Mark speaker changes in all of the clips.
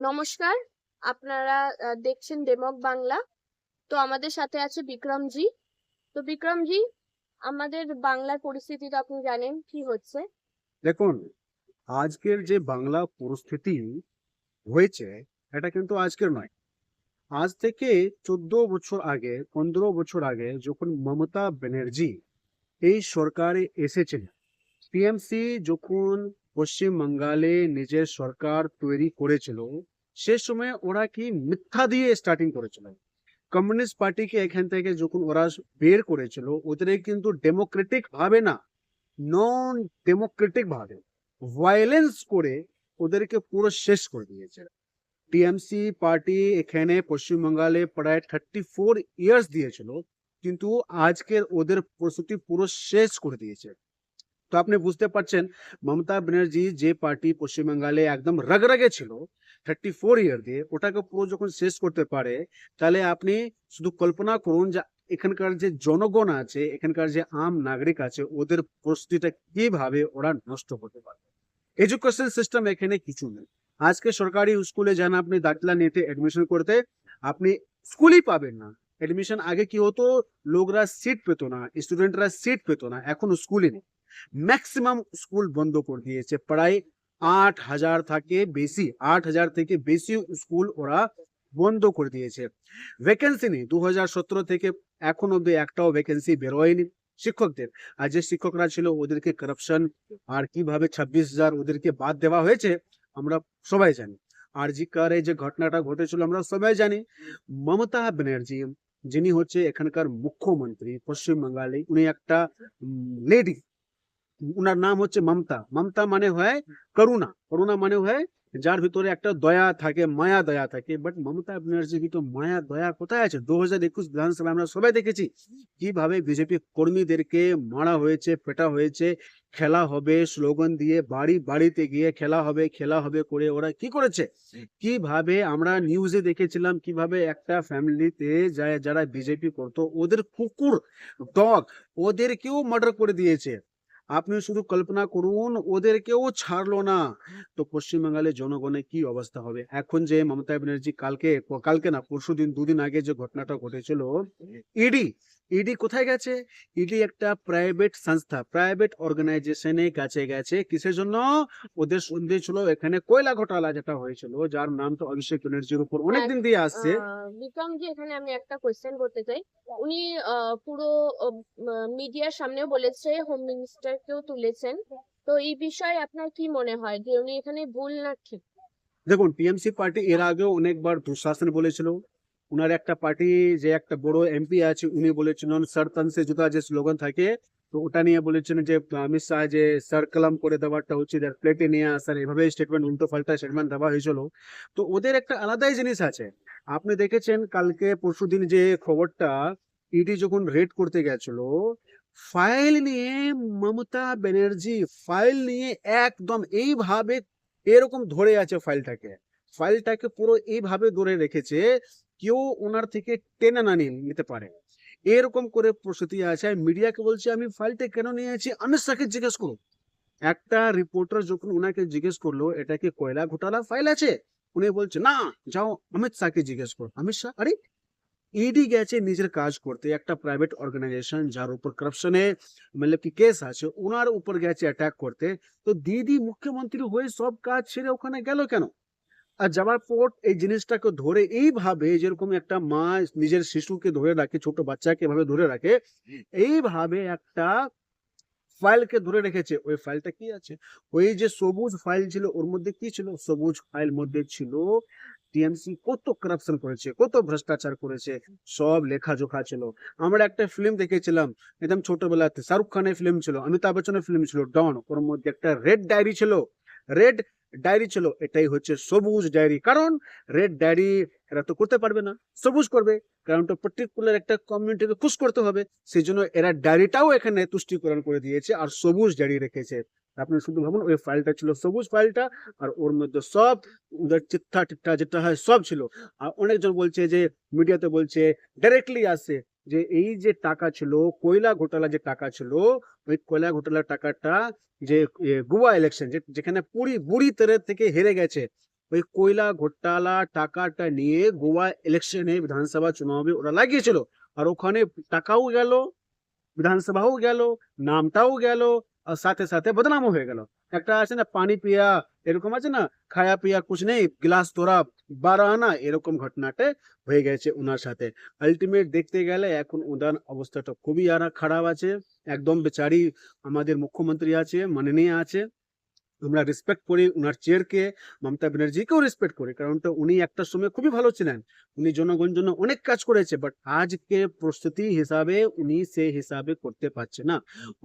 Speaker 1: নমস্কার, আপনারা দেখছেন ডেমক বাংলা। তো আমাদের সাথে আছে বিক্রমজি তো বিক্রমজি আমাদের বাংলার পরিস্থিতি তো আপনি জানেন, কি হচ্ছে?
Speaker 2: দেখুন, আজকের যে বাংলা পরিস্থিতি হয়েছে, এটা কিন্তু আজকের নয়। আজ থেকে চোদ্দ বছর আগে, পনেরো বছর আগে যখন মমতা ব্যানার্জি এই সরকারে এসেছিলেন, টিএমসি যখন পশ্চিম বাঙ্গালে নিজের সরকার তৈরি করেছিল, সে সময় ওরা কি মিথ্যা দিয়ে স্টার্টিং করেছিল। কমিউনিস্ট পার্টিকে এখান থেকে যখন ওরা বের করেছিল, ওদের কিন্তু ডেমোক্রেটিক ভাবে না নন ডেমোক্রেটিক ভাবে ভায়োলেন্স করে ওদেরকে পুরো শেষ করে দিয়েছে। টিএমসি পার্টি এখানে পশ্চিমবঙ্গালে প্রায় থার্টি ফোর ইয়ার্স দিয়েছিল, কিন্তু আজকের ওদের প্রস্তুতি পুরো শেষ করে দিয়েছে। তো আপনি বুঝতে পারছেন, মমতা ব্যানার্জি যে পার্টি পশ্চিমবঙ্গালে একদম রগরগে ছিল থার্টি ফোর ইয়ার দিয়ে, ওটাকে পুরো যখন শেষ করতে পারে, তাহলে আপনি শুধু কল্পনা করুন যে, এখানকার যে জনগণ আছে, এখানকার যে আম নাগরিক আছে, ওদের প্রস্তুতিটা কীভাবে ওরা নষ্ট করতে পারে এডুকেশন সিস্টেম এখানে কিছু নেই। আজকে সরকারি স্কুলে যান আপনি দাখিলা নিতে এডমিশন করতে, আপনি স্কুলই পাবেন না। এডমিশন আগে কি হতো? লোকরা সিট পেতো না স্টুডেন্টরা সিট পেতো না, এখন স্কুলই নেই। ম্যাক্সিমাম স্কুল বন্ধ করে দিয়েছে। প্রায় আট হাজার থেকে বেশি, আট হাজার থেকে বেশি স্কুল ওরা বন্ধ করে দিয়েছে। ভ্যাকেন্সি নেই। দু হাজার সতেরো থেকে এখন অব্দি একটাও ভ্যাকেন্সি বেরোয়নি শিক্ষকদের। আর যে শিক্ষকরা ছিল ওদেরকে করাপশন আর কীভাবে ছাব্বিশ হাজার ওদেরকে বাদ দেওয়া হয়েছে, আমরা সবাই জানি। আর জি কারে যে ঘটনাটা ঘটেছিল, আমরা সবাই জানি। মমতা ব্যানার্জি, যিনি হচ্ছে এখানকার মুখ্যমন্ত্রী পশ্চিম বাঙ্গালে উনি একটা লেডি উনার নাম হচ্ছে মমতা। মমতা মানে হয় করুণা। করুণা মানে হয় যার ভিতরে একটা দয়া থাকে মায়া দয়া থাকে। বাট মমতা ব্যানার্জি তো মায়া দয়া কোথায় আছে? দু হাজার একুশ বিধানসভা আমরা সবাই দেখেছি। কীভাবে বিজেপি কর্মীদেরকে মারা হয়েছে পেটা হয়েছে খেলা হবে স্লোগান দিয়ে বাড়ি বাড়িতে গিয়ে খেলা হবে খেলা হবে করে ওরা কি করেছে? কীভাবে আমরা নিউজে দেখেছিলাম কীভাবে একটা ফ্যামিলিতে যায় যারা বিজেপি করতো ওদের কুকুর ডগ ওদেরকেও মার্ডার করে দিয়েছে। আপনি শুধু কল্পনা করুন ওদেরকেও ছাড়লো না। তো পশ্চিমবাংলার জনগণের কি অবস্থা হবে? এখন যে মমতা ব্যানার্জি কালকে কালকে না পরশু দিন দুদিন আগে যে ঘটনাটা ঘটেছিল ইডি ইডি কোথায় গেছে? ইডি একটা প্রাইভেট সংস্থা প্রাইভেট অর্গানাইজেশনে কাছে গেছে। কিসের জন্য? ওদের সন্দেহ ছিল এখানে কয়লা ঘোটালা যেটা হয়েছিল যার নাম তো অভিষেক ব্যানার্জির উপর অনেকদিন দিয়ে আসছে।
Speaker 1: আহ, বিক্রমজি এখানে আমি একটা কোয়েশ্চেন করতে চাই। উনি পুরো মিডিয়ার সামনেও বলেছে হোম মিনিস্টারকেও তুলেছেন। তো এই বিষয়ে আপনার কি মনে হয়? যে উনি এখানে ভুল না ঠিক?
Speaker 2: দেখুন টিএমসি পার্টি এর আগেও অনেকবার দুঃশাসন বলেছিল। উনার একটা পার্টি, যে একটা বড় এমপি আছে, উনি বলেছিলেন সরতন সে জুতা যে স্লোগান থাকে, তো ওটা নিয়ে বলেছিলেন যে অমিত শাহ যে সার কলাম করে দেওয়াটা হচ্ছে প্লেটে নিয়ে আসার। এভাবে স্টেটমেন্ট উল্টো পাল্টা স্টেটমেন্ট দেওয়া হয়েছিল। তো ওদের একটা আলাদাই জিনিস আছে। আপনি দেখেছেন, কালকে পরশুদিন যে খবরটা ইডি যখন রেড করতে গেছিল ফাইল নিয়ে মমতা ব্যানার্জি, ফাইল নিয়ে একদম এইভাবে এরকম ধরে আছে ফাইলটাকে। ফাইলটাকে পুরো এইভাবে ধরে রেখেছে, কেউ ওনার থেকে টেনে না নিতে পারে। এরকম করে প্রস্তুতি আছে। মিডিয়াকে বলছে, আমি ফাইলটা কেন নিয়েছি অমিত শাহকে জিজ্ঞেস করো একটা রিপোর্টার যখন ওনাকে জিজ্ঞেস করল, এটা কি কয়লা ঘোটালা ফাইল আছে? উনি বলছে, না, যাও অমিত শাহকে জিজ্ঞেস করো। অমিত শাহ আরে ইডি গেছে নিজের কাজ করতে, একটা প্রাইভেট অর্গানাইজেশন যার উপর করাপশনে মতলব কি কেস আছে ওনার উপর গেছে অ্যাটাক করতে, তো দিদি মুখ্যমন্ত্রী হয়ে সব কাজ ছেড়ে ওখানে গেল কেন? আর যাওয়ার পর এই জিনিসটাকে ধরে এইভাবে যেরকম একটা মা নিজের শিশুকে ধরে রাখে, ছোট বাচ্চাকে এভাবে ধরে রাখে, এইভাবে একটা ফাইলকে ধরে রেখেছে। ওই ফাইলটা কি আছে? ওই যে সবুজ ফাইল ছিল, ওর মধ্যে কি ছিল? সবুজ ফাইল মধ্যে ছিল টিএমসি কত করাপশন করেছে, কত ভ্রষ্টাচার করেছে, সব লেখা লেখাজোখা ছিল। আমরা একটা ফিল্ম দেখেছিলাম, একদম ছোটবেলাতে। শাহরুখ খানের ফিল্ম ছিল, অমিতাভ বচ্চনের ফিল্ম ছিল ডন ওর মধ্যে একটা রেড ডায়েরি ছিল। রেড ডায়েরি ছিল, এটাই হচ্ছে সবুজ ডায়েরি কারণ রেড ডায়েরি এরা তো করতে পারবে না, সবুজ করবে। কারণ তো পার্টিকুলার একটা কমিউনিটিকে খুশ করতে হবে। সেই জন্য এরা ডায়েরিটাও এখানে তুষ্টিকরণ করে দিয়েছে আর সবুজ ডায়েরি রেখেছে। আপনি শুধু ভাবুন, ওই ফাইলটা ছিল সবুজ ফাইলটা আর ওর মধ্যে সব ওদের চিত্তা টিত্তা যেটা হয় সব ছিল। আর অনেকজন বলছে যে মিডিয়াতে বলছে ডাইরেক্টলি আসে যে, এই যে টাকা ছিল, কয়লা ঘোটালা যে টাকা ছিল, ওই কয়লা ঘোটালার টাকাটা যে গোয়া ইলেকশন যেখানে পুরি, বুড়ি তেরে থেকে হেরে গেছে, ওই কয়লা ঘোটালা টাকাটা নিয়ে গোয়া ইলেকশনে বিধানসভা চুনাবে ওরা লাগিয়েছিল। আর ওখানে টাকাও গেল, বিধানসভাও গেল, নামটাও গেল সাথে সাথে বদনামও হয়ে গেল। একটা আছে না, পানি পিয়া, এরকম আছে না, খায়া পিয়া কুছ নেই, গ্লাস তোরা বারো আনা এরকম ঘটনাটা হয়ে গেছে ওনার সাথে। আলটিমেট দেখতে গেলে এখন ওনার অবস্থাটা খুবই আর, খারাপ আছে। একদম বেচারি আমাদের মুখ্যমন্ত্রী আছে, মাননীয় আছে। আমরা রেসপেক্ট করি ওনার চেয়ারকে মমতা ব্যানার্জিকেও রেসপেক্ট করি, কারণ তো উনি একটা সময় খুবই ভালো ছিলেন। উনি জনগণ জন্য অনেক কাজ করেছে বাট আজকে প্রস্তুতি হিসাবে উনি সে হিসাবে করতে পারছে না।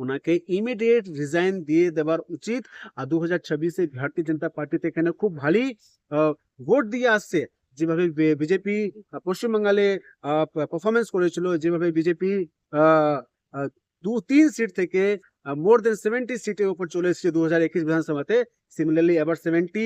Speaker 2: ওনাকে ইমিডিয়েট রিজাইন দিয়ে দেওয়ার উচিত। আর দু হাজার ছাব্বিশে ভারতীয় জনতা পার্টিতে এখানে খুব ভালোই ভোট দিয়ে আসছে। যেভাবে বিজেপি পশ্চিমবাংলে পারফরমেন্স করেছিল, যেভাবে বিজেপি দু তিন সিট থেকে মোর দেন সেভেন্টি সিটের উপর চলে এসেছে দু হাজার একুশ বিধানসভাতে। সিমিলারলি এবার সেভেন্টি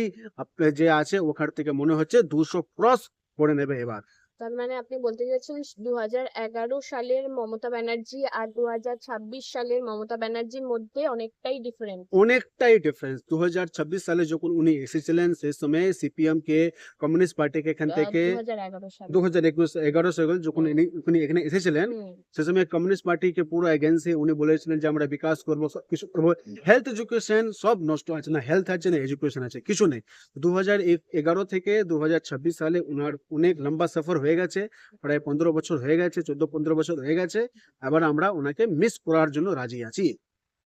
Speaker 2: যে আছে, ওখান থেকে মনে হচ্ছে দুশো ক্রস করে নেবে এবার।
Speaker 1: তার মানে আপনি বলতে চাইছেন দু হাজার এগারো সালের মমতা ব্যানার্জি আর দু হাজার ছাব্বিশ সালের মমতা ব্যানার্জির মধ্যে অনেকটাই ডিফারেন্ট
Speaker 2: অনেকটাই ডিফারেন্স দু হাজার ছাব্বিশ সালে যখন উনি এসেছিলেন সেই সময় সিপিএম কে কমিউনিস্ট পার্টিকে এখান থেকে
Speaker 1: দু হাজার
Speaker 2: একুশ এগারো সালে যখন উনি এখানে এসেছিলেন সে সময় কমিউনিস্ট পার্টি কে পুরো এগেন্সে উনি বলেছিলেন যে আমরা বিকাশ করব সব কিছু করব। হেলথ এডুকেশন সব নষ্ট আছে না হেলথ আছে না এডুকেশন আছে কিছু নেই। দু হাজার এগারো থেকে দু হাজার ছাব্বিশ সালে উনার অনেক লম্বা সফর হয়ে গেছে, প্রায় পনেরো বছর হয়ে গেছে, চোদ্দ, পনেরো বছর হয়ে গেছে, এবার আমরা ওনাকে মিস করার জন্য রাজি আছি।